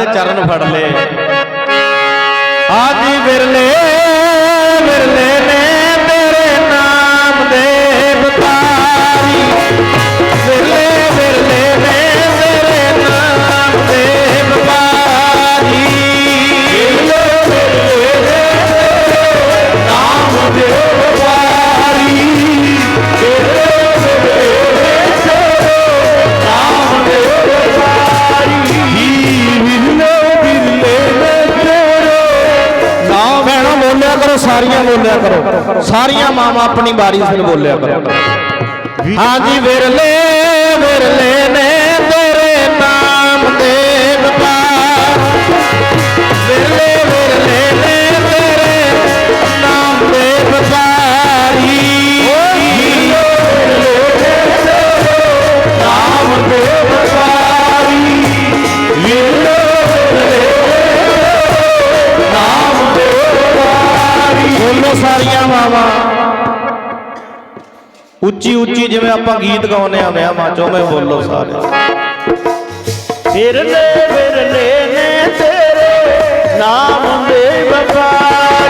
ਦੇ ਚਰਨ ਫੜ ਲੇ ਆਜੀ ਵਿਰਲੇ ਵਿਰਲੇ। ਕਰੋ ਸਾਰੀਆਂ ਬੋਲਿਆ ਕਰੋ। ਸਾਰੀਆਂ ਮਾਵਾਂ ਆਪਣੀ ਵਾਰੀ ਸਿਰ ਬੋਲਿਆ ਕਰੋ। ਹਾਂਜੀ ਵਿਰਲੇ ਵਿਰਲੇ ਨੇ ਉਹ ਸਾਰੀਆਂ ਮਾਵਾਂ। ਉੱਚੀ ਉੱਚੀ ਜਿਵੇਂ ਆਪਾਂ ਗੀਤ ਗਾਉਨੇ ਆ ਵਿਆਹਾਂ 'ਚ ਉਵੇਂ ਬੋਲੋ ਸਾਰੇ। ਬਿਰਲੇ ਬਿਰਲੇ ਨੇ ਤੇਰੇ ਨਾਮ ਦੇ ਵਕਾਰ।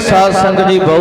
ਸਾਧ ਸੰਗਤ ਜੀ